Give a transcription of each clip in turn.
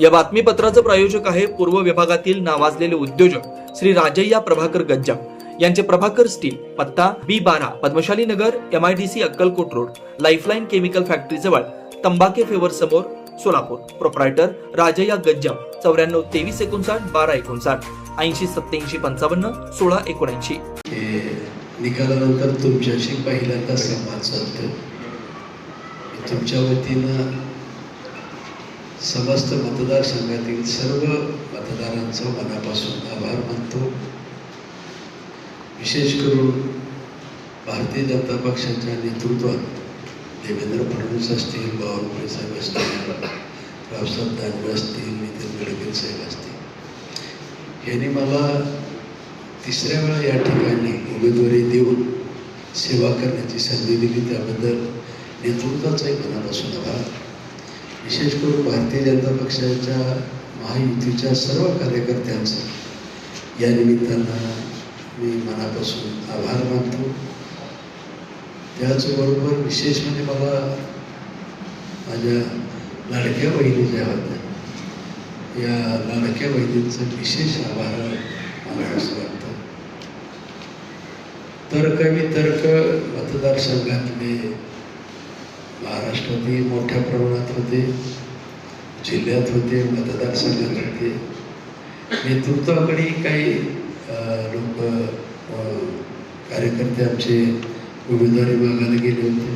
या बातमीपत्राचं प्रायोजक आहे पूर्व विभागातील नावाजलेले उद्योजक श्री राजय्या प्रभाकर गज्जाम यांचे प्रभाकर स्टील पत्ता बी बारा Padmashali Nagar M I D C Akkalkot road lifeline chemical factory जवळ तंबाके फेवर समोर सोलापूर. प्रोप्रायटर राजय्या गज्जाम चौऱ्याण्णव तेवीस एकोणसाठ बारा एकोणसाठ ऐंशी सत्याऐंशी पंचावन्न सोळा एकोणऐंशी. निकालानंतर तुमच्याशी पहिल्यांदा संवाद साधतो तुमच्या वतीनं समस्त मतदारसंघातील सर्व मतदारांचा मनापासून आभार मानतो. विशेष करून भारतीय जनता पक्षाच्या नेतृत्वात देवेंद्र फडणवीस असतील बावनकुळे साहेब असतील रावसाहेब दानवे असतील नितीन गडकरी साहेब असतील. यांनी मला तिसऱ्या वेळा या ठिकाणी उमेदवारी देऊन सेवा करण्याची संधी दिली. त्याबद्दल नेतृत्वाचाही मनापासून आभार. विशेष करून भारतीय जनता पक्षाच्या महायुतीच्या सर्व कार्यकर्त्यांचं या निमित्तानं मी मनापासून आभार मानतो. त्याचबरोबर विशेष म्हणजे मला माझ्या लाडक्या बहिणी ज्या होत्या या लाडक्या बहिणींचं विशेष आभार मला असं वाटतं. तर्क मी तर्क मतदारसंघातले महाराष्ट्रातही मोठ्या प्रमाणात होते जिल्ह्यात होते मतदारसंघात होते नेतृत्वाकडे काही लोक कार्यकर्ते आमचे उमेदवारी मागायला गेले होते.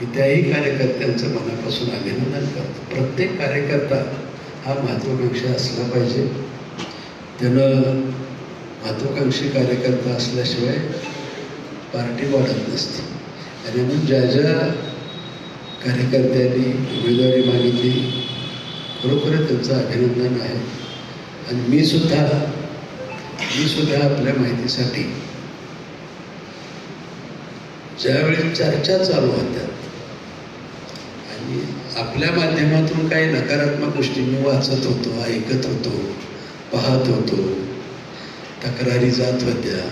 मी त्याही कार्यकर्त्यांचं मनापासून अभिनंदन करतो. प्रत्येक कार्यकर्ता हा महत्त्वाकांक्षी असला पाहिजे. त्यानं महत्त्वाकांक्षी कार्यकर्ता असल्याशिवाय पार्टी वाढत नसते. आणि म्हणून ज्या ज्या कार्यकर्त्यांनी उमेदवारी मागितली. खरोखरच त्यांचं अभिनंदन आहे. आणि मी सुद्धा मी सुद्धा आपल्या माहितीसाठी ज्यावेळी चर्चा चालू होत्या आणि आपल्या माध्यमातून काही नकारात्मक गोष्टी मी वाचत होतो ऐकत होतो पाहत होतो तक्रारी जात होत्या.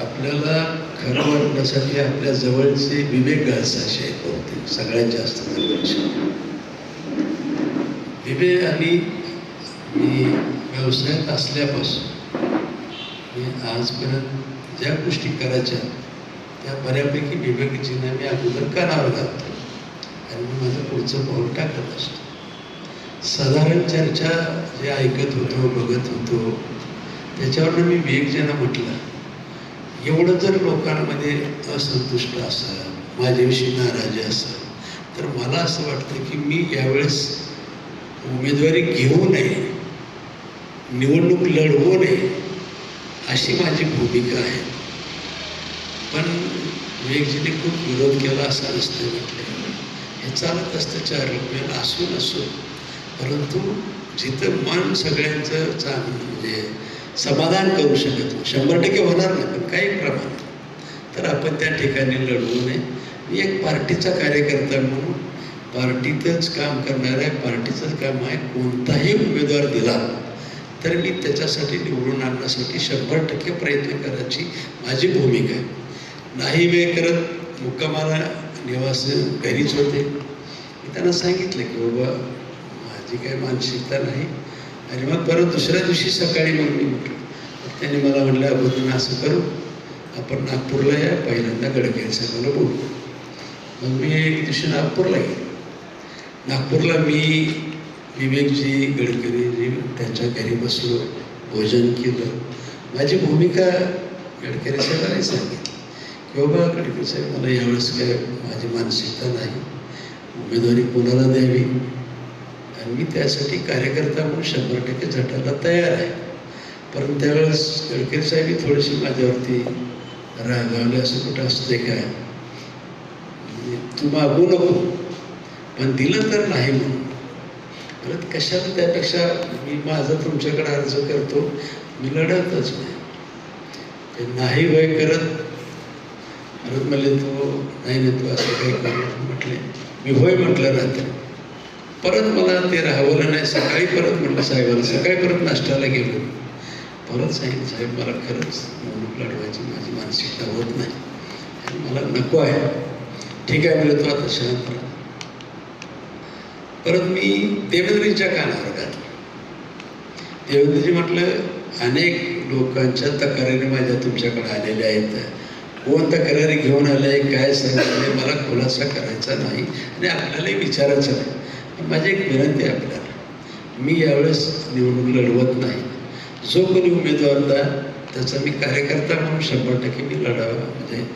आपल्याला खरं वाटण्यासाठी आपल्या जवळचे विवेक गाळसाशे आहेत बहुतेक सगळ्यात जास्त जवळचे. विवेक आणि मी व्यवसायात असल्यापासून मी आजपर्यंत ज्या गोष्टी करायच्या त्या बऱ्यापैकी विवेकजींना मी अगोदर करावं लागतो. आणि मी माझं पुढचं पाऊल टाकत असतो. साधारण चर्चा जे ऐकत होतो बघत होतो त्याच्यावरनं मी विवेकजींना म्हटलं एवढं जर लोकांमध्ये असंतुष्ट असाल माझ्याविषयी नाराजी असाल तर मला असं वाटतं की मी यावेळेस उमेदवारी घेऊ नये निवडणूक लढवू नये अशी माझी भूमिका आहे. पण विवेकजीने खूप विरोध केला असा नसतं म्हटलं हे चालत असतं चार रुपयाला असू नसो परंतु जिथं मन सगळ्यांचं चांगलं म्हणजे समाधान करू शकत नाही. शंभर टक्के होणार नाही पण काही प्रमाणात. तर आपण त्या ठिकाणी लढवू नये. मी एक पार्टीचा कार्यकर्ता म्हणून पार्टीतच काम करणार आहे पार्टीचंच काम आहे कोणताही उमेदवार दिला तर मी त्याच्यासाठी निवडून आणण्यासाठी शंभर टक्के प्रयत्न करायची माझी भूमिका आहे. नाही वेळ करत मुक्कामाला निवास घरीच होते. मी त्यांना सांगितलं की बाबा माझी काही मानसिकता नाही आणि मग परत दुसऱ्या दिवशी सकाळी मग मी उठलो. त्यांनी मला म्हटलं अगोदर असं करू. आपण नागपूरला या. पहिल्यांदा गडकरी साहेबांना बोलू. मग मी एक दिवशी नागपूरला गेलो. नागपूरला मी विवेकजी गडकरीजी त्यांच्या घरी बसलो भोजन केलं. माझी भूमिका गडकरी साहेबांनी सांगितली. की बाबा गडकरी साहेब मला यावेळेस काय माझी मानसिकता नाही. उमेदवारी कोणाला द्यावी? आणि मी त्यासाठी कार्यकर्ता म्हणून शंभर टक्के झटायला तयार आहे. परंतु त्यावेळेस गडकरी साहेब थोडीशी माझ्यावरती रागावले असं कुठं असते काय? म्हणजे तू मागू नको. पण दिलं तर नाही म्हणून. परत कशाला त्यापेक्षा मी माझा तुमच्याकडे अर्ज करतो? मी लढतच नाही. ते नाही वय करत. परत म्हणले तू नाही नाही तू असं काही म्हटले. मी होय म्हटलं रात्री. परत मला ते राहवलं नाही. सकाळी परत म्हटलं साहेबाला सकाळी परत नाश्त्याला गेलो. परत सांगितलं साहेब मला खरंच निवडणूक लढवायची माझी मानसिकता होत नाही. आणि मला नको आहे. ठीक आहे म्हणलं आता शांत राहा. परत मी देवेंद्रजीच्या कानावर घातलं. देवेंद्रजी म्हटलं अनेक लोकांच्या तक्रारी माझ्या तुमच्याकडे आलेल्या आहेत. कोण तक्रारी घेऊन आलाय काय सांगितलंय मला खुलासा करायचा नाही आणि आपल्यालाही विचारायचं नाही. माझी एक विनंती आहे आपल्याला. मी यावेळेस निवडणूक लढवत नाही. जो कोणी उमेदवार होता त्याचा मी कार्यकर्ता म्हणून शंभर टक्के मी लढावा म्हणजे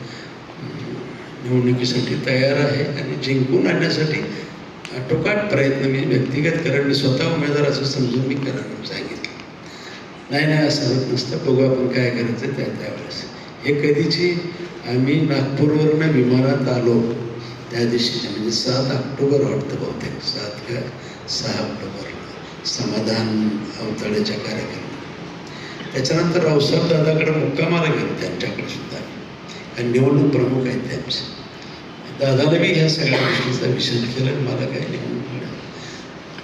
निवडणुकीसाठी तयार आहे आणि जिंकून आणण्यासाठी आटोकाट प्रयत्न मी व्यक्तिगत करेन. मी स्वतः उमेदवार असं समजून मी करायला सांगितलं. नाही नाही असं होत नसतं. बघू आपण काय करायचं त्या त्यावेळेस. हे कधीची आम्ही नागपूरवरनं विमानात आलो. त्या दिवशीच्या म्हणजे सात ऑक्टोबर वाटतं बहुतेक. सात का सहा ऑक्टोबर. समाधान अवतळ्याच्या कार्यक्रम. त्याच्यानंतर रावसाहेब दादाकडे मुक्कामाला गेलो त्यांच्याकडे सुद्धा. आणि निवडणूक प्रमुख आहेत त्यांचे दादाने मी ह्या सगळ्या गोष्टीचा विषय केला आणि मला काही निवडणूक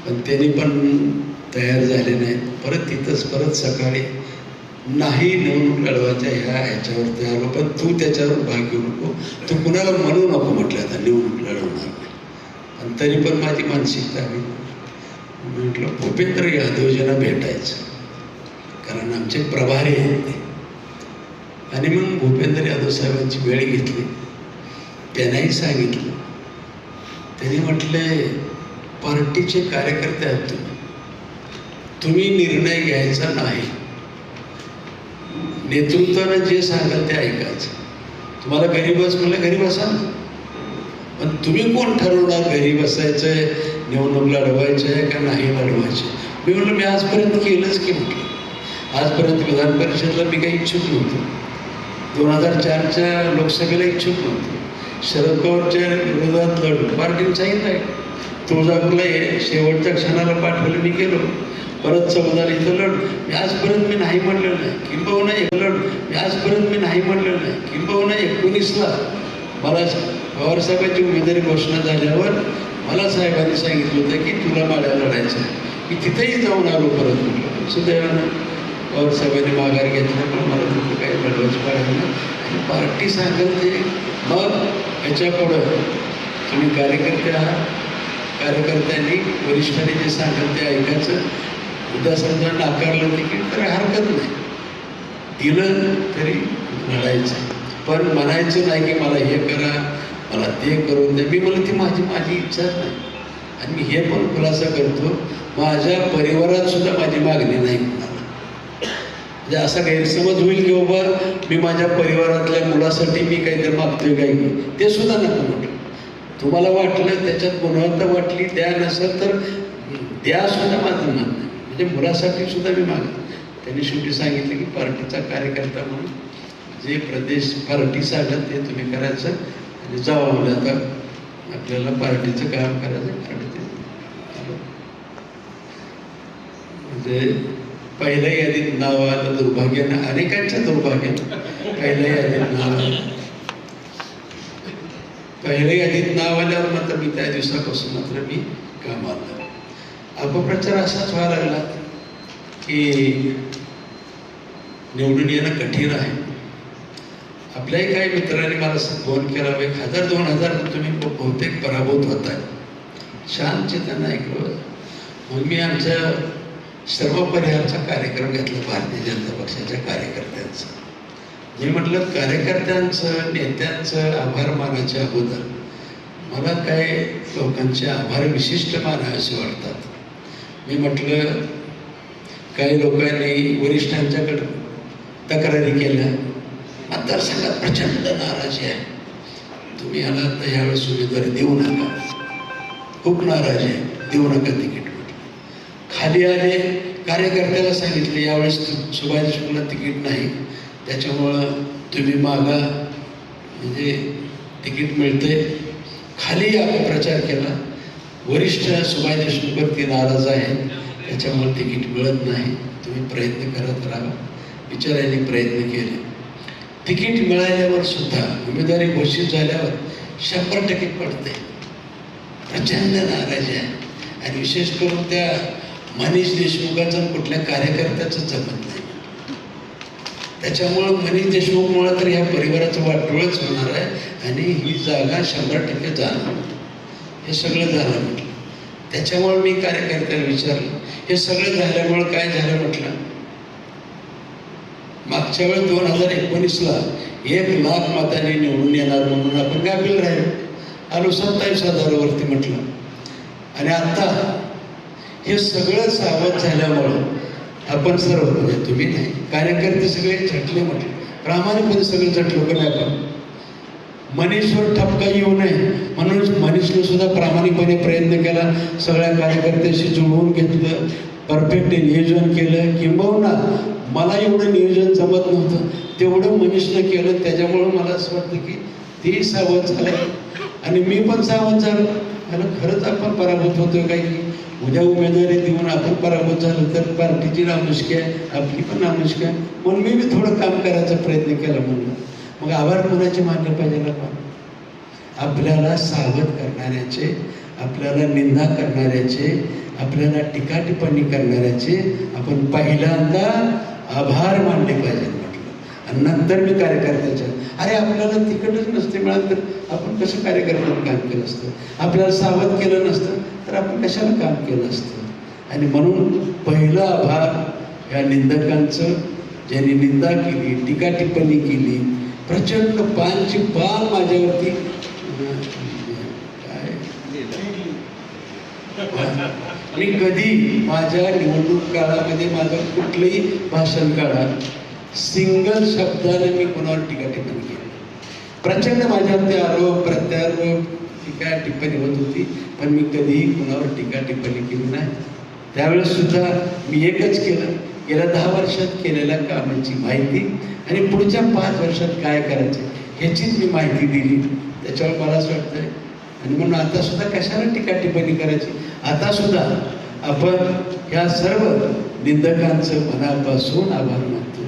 पण त्यांनी पण तयार झाले नाहीत. परत तिथंच परत सकाळी नाही निवडणूक लढवायच्या ह्या ह्याच्यावरती आलो पण तू त्याच्यावर भाग घेऊ नको. तू कुणाला म्हणू नको म्हटलं आता निवडून लढवणार आणि पण तरी पण माझी मानसिकता मी म्हटलं भूपेंद्र यादवजींना भेटायचं. कारण आमचे प्रभारी आहेत ते. आणि मग भूपेंद्र यादव साहेबांची वेळ घेतली. त्यांनाही सांगितलं. त्यांनी म्हटले पार्टीचे कार्यकर्ते आहात तुम्ही. तुम्ही निर्णय घ्यायचा नाही. नेतृत्वानं जे सांगाल ते ऐकायचं. तुम्हाला घरी बस म्हणलं घरी बसा ना. पण तुम्ही कोण ठरवणार घरी बसायचंय निवडणूक लढवायचं का नाही लढवायचं मी म्हणलं मी आजपर्यंत केलंच की म्हटलं. आजपर्यंत विधान परिषदला मी काही इच्छुक नव्हतो. दोन हजार चारच्या लोकसभेला इच्छुक नव्हतो. शरद पवारच्या विरोधात लढून पार्टीने सांगितलं आहे तुळजापूरला शेवटच्या क्षणाला पाठवलं मी गेलो. परत चौदाला इथं लढ. मी आजपर्यंत मी नाही म्हणलेलं नाही. किंबहुना एक लढ. मी आजपर्यंत मी नाही म्हणलेलं नाही. किंबहुना एकोणीसला मला पवार साहेबांची उमेदवारी घोषणा झाल्यावर मला साहेबांनी सांगितलं होतं की तुला माड्या लढायचं आहे. मी तिथेही जाऊन आलो परत. म्हटलं सुदैवानं पवार साहेबांनी माघार घेतल्यामुळे मला तुमचं काही लढवायचं पाहिजे नाही. आणि पार्टी सांगेल ते मग याच्याकडं तुम्ही कार्यकर्ते आहात. कार्यकर्त्यांनी वरिष्ठांनी जे सांगेल ते ऐकायचं. उद्या समजा नाकारलं तिकीट तरी हरकत नाही. दिलं तरी लढायचं पण म्हणायचं नाही की मला हे करा मला ते करून द्या. मी म्हणलं ती माझी माझी इच्छाच नाही. आणि मी हे पण खुलासा करतो माझ्या परिवारात सुद्धा माझी मागणी नाही कुणाला. म्हणजे असा गैरसमज होईल की बाबा मी माझ्या परिवारातल्या मुलासाठी मी काहीतरी मागतोय काही ते सुद्धा नको म्हटलं तुम्हाला वाटलं त्याच्यात गुणवत्ता वाटली द्या नसेल तर द्या सुद्धा माझं म्हणणं. ते मुलासाठी सुद्धा मी मागतो त्यांनी शेवटी सांगितलं की पार्टीचा कार्यकर्ता म्हणून जे प्रदेश पार्टी सांगत ते तुम्ही करायचं आणि जावं म्हणजे आता आपल्याला पार्टीचं काम करायचं पार्टी म्हणजे पहिल्या यादीत नाव आलं दुर्भाग्यानं अनेकांच्या दुर्भाग्यानं पहिल्या यादीत नाव आलं. पहिल्या यादीत नाव आल्यावर मात्र मी त्या दिवसापासून मात्र मी कामाला अपप्रचार असाच व्हायला लागला की निवडून येणं कठीण आहे. आपल्याही काही मित्रांनी मला फोन केला एक हजार दोन हजार तुम्ही बहुतेक पराभूत होताय. शांत त्यांना ऐकलं मग मी आमच्या सर्व परिहारचा कार्यक्रम घेतला भारतीय जनता पक्षाच्या कार्यकर्त्यांचा. मी म्हटलं कार्यकर्त्यांचं नेत्यांचं आभार मानायच्या अगोदर. मला काय लोकांचे आभार विशिष्ट मानावेसे वाटतात. मी म्हटलं काही लोकांनी वरिष्ठांच्याकडं तक्रारी केल्या. मतदारसंघात प्रचंड नाराजी आहे. तुम्ही आला तर यावेळेस उमेदवारी देऊ नका. खूप नाराजी आहे. देऊ नका तिकीट खाली आले कार्यकर्त्याला सांगितले यावेळेस सुभाष शुक्ला तिकीट नाही. त्याच्यामुळं तुम्ही मागा. म्हणजे तिकीट मिळते खाली आपण प्रचार केला. वरिष्ठ सुभाष देशमुखवरती नाराज आहे त्याच्यामुळे तिकीट मिळत नाही. तुम्ही प्रयत्न करत राहा. बिचाऱ्यांनी प्रयत्न केले. तिकीट मिळाल्यावर सुद्धा उमेदवारी घोषित झाल्यावर शंभर टक्के पडते. प्रचंड नाराजी आहे. आणि विशेष करून त्या मनीष देशमुखाचं कुठल्या कार्यकर्त्याचं जमत नाही. त्याच्यामुळं मनीष देशमुखमुळं तर ह्या परिवाराचं वाटोळच होणार आहे. आणि ही जागा शंभर टक्के जाणार. हे सगळं झालं म्हटलं. त्याच्यामुळे मी कार्यकर्त्याला विचारलं हे सगळं झाल्यामुळं काय झालं म्हटलं? मागच्या वेळेस दोन हजार एकोणीसला एक लाख मताने निवडून येणार म्हणून आपण गाफील राहिलो. आलो सत्तावीस हजारावरती म्हटलं. आणि आता हे सगळं सावध झाल्यामुळं आपण सर्व तुम्ही नाही. कार्यकर्ते सगळे झटले म्हटले. प्रामाणिकपणे सगळे झटलो पण नाही आपण. मनीषवर ठपका येऊ नये. म्हणून मनीषने सुद्धा प्रामाणिकपणे प्रयत्न केला. सगळ्या कार्यकर्त्याशी जुळवून घेतलं. परफेक्ट नियोजन केलं. किंबहुना मला एवढं नियोजन जमत नव्हतं. तेवढं मनीषनं केलं. त्याच्यामुळं मला असं वाटतं की ते सावध झालं आणि मी पण सावध झालो. आणि खरंच आपण पराभूत होतो काय की उद्या उमेदवारी देऊन आपण पराभूत झालो तर पार्टीची नामुष्की आहे. आपली पण नामुष्की आहे. म्हणून मी बी थोडं काम करायचा प्रयत्न केला म्हणून. मग आभार कोणाचे मानले पाहिजे आपण? आपल्याला सावध करणाऱ्याचे आपल्याला निंदा करणाऱ्याचे आपल्याला टीका टिप्पणी करणाऱ्याचे आपण पहिल्यांदा आभार मानले पाहिजेत म्हटलं. आणि नंतर मी कार्यकर्त्याच्या अरे आपल्याला तिकडच नसते मिळालं तर आपण कसं कार्यकर्त्यानं काम केलं असतं? आपल्याला सावध केलं नसतं तर आपण कशाला काम केलं असतं? आणि म्हणून पहिलं आभार या निंदकांचं ज्यांनी निंदा केली टीका टिप्पणी केली प्रचंड पानची पान माझ्यावरती. मी कधी माझ्या निवडणूक काळामध्ये माझं कुठलंही भाषण काढा सिंगल शब्दाने मी कोणावर टीका टिप्पणी केली प्रचंड माझ्यावरती आरोप प्रत्यारोप टीका टिप्पणी होत होती पण मी कधीही कोणावर टीका टिप्पणी केली नाही. त्यावेळेस सुद्धा मी एकच केलं. गेल्या दहा वर्षात केलेल्या कामाची माहिती आणि पुढच्या पाच वर्षात काय करायचे ह्याचीच मी माहिती दिली. त्याच्यावर मला असं वाटतंय. आणि म्हणून आता सुद्धा कशाला टीका टिप्पणी करायची? आता सुद्धा आपण ह्या सर्व निंदकांचं मनापासून आभार मानतो.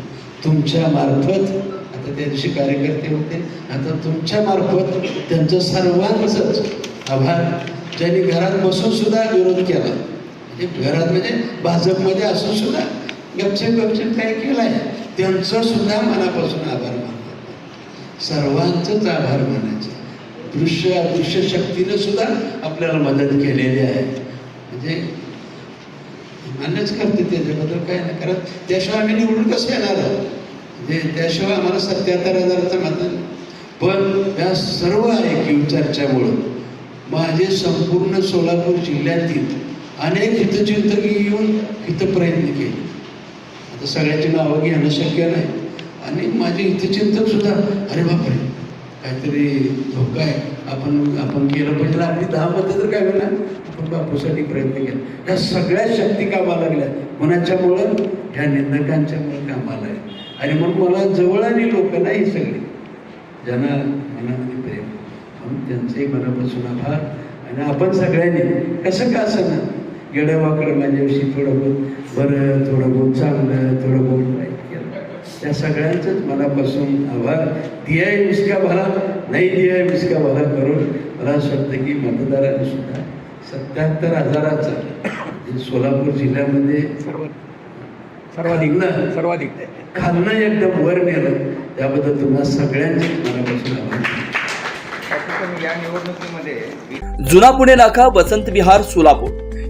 तुमच्या मार्फत आता त्या दिवशी कार्यकर्ते होते. आता तुमच्या मार्फत त्यांचं सर्वांचंच आभार. ज्यांनी घरात बसून सुद्धा विरोध केला. म्हणजे घरात म्हणजे भाजपमध्ये असून सुद्धा गपचेप गपचेप काय केलं आहे त्यांचं सुद्धा मनापासून आभार मानतात. सर्वांचंच आभार मानायचं. दृश्य अदृश्य शक्तीनं सुद्धा आपल्याला मदत केलेली आहे. म्हणजे मान्यच करते त्याच्याबद्दल काय नाही कारण त्याशिवाय आम्ही निवडून कसं येणार आहोत? म्हणजे त्याशिवाय आम्हाला सत्याहत्तर हजाराचं मत पण या सर्व ऐकीव चर्चामुळं माझे संपूर्ण सोलापूर जिल्ह्यातील अनेक हितचिंतक येऊन हितप्रयत्न केले. तर सगळ्याची नावं घेणं शक्य नाही. आणि माझे हितचिंतक सुद्धा अरे बापरे काहीतरी धोका आहे. आपण आपण केलं पाहिजे. आपली दहा मतं तर काय होणार? आपण बापूसाठी प्रयत्न केला. ह्या सगळ्या शक्ती कामाला लागल्या. कोणाच्यामुळं ह्या निंदकांच्यामुळं कामाला आहे आणि मग मला जवळ आणि लोक नाही सगळी. ज्यांना मनामध्ये प्रेम म्हणून त्यांचेही मनापासून आभार. आणि आपण सगळ्यांनी कसं का असं ना गेडं वाकडं माझ्याविषयी थोडं बहुत बरं थोडं बहुत चांगलं थोडं बहुत वाईट केलं त्या सगळ्यांचंच मनापासून आभार. दियाय मिसका भला नाही दियाय मिसका भला करून मला असं वाटतं की मतदारांनी सुद्धा सत्याहत्तर हजाराचा जे सोलापूर जिल्ह्यामध्ये सर्वाधिक खालनं सर्वाधिक. खालनं एकदम वर नेलं त्याबद्दल तुम्हाला सगळ्यांचे मनापासून आभार. या निवडणुकीमध्ये जुना पुणे नाका वसंत विहार सोलापूर.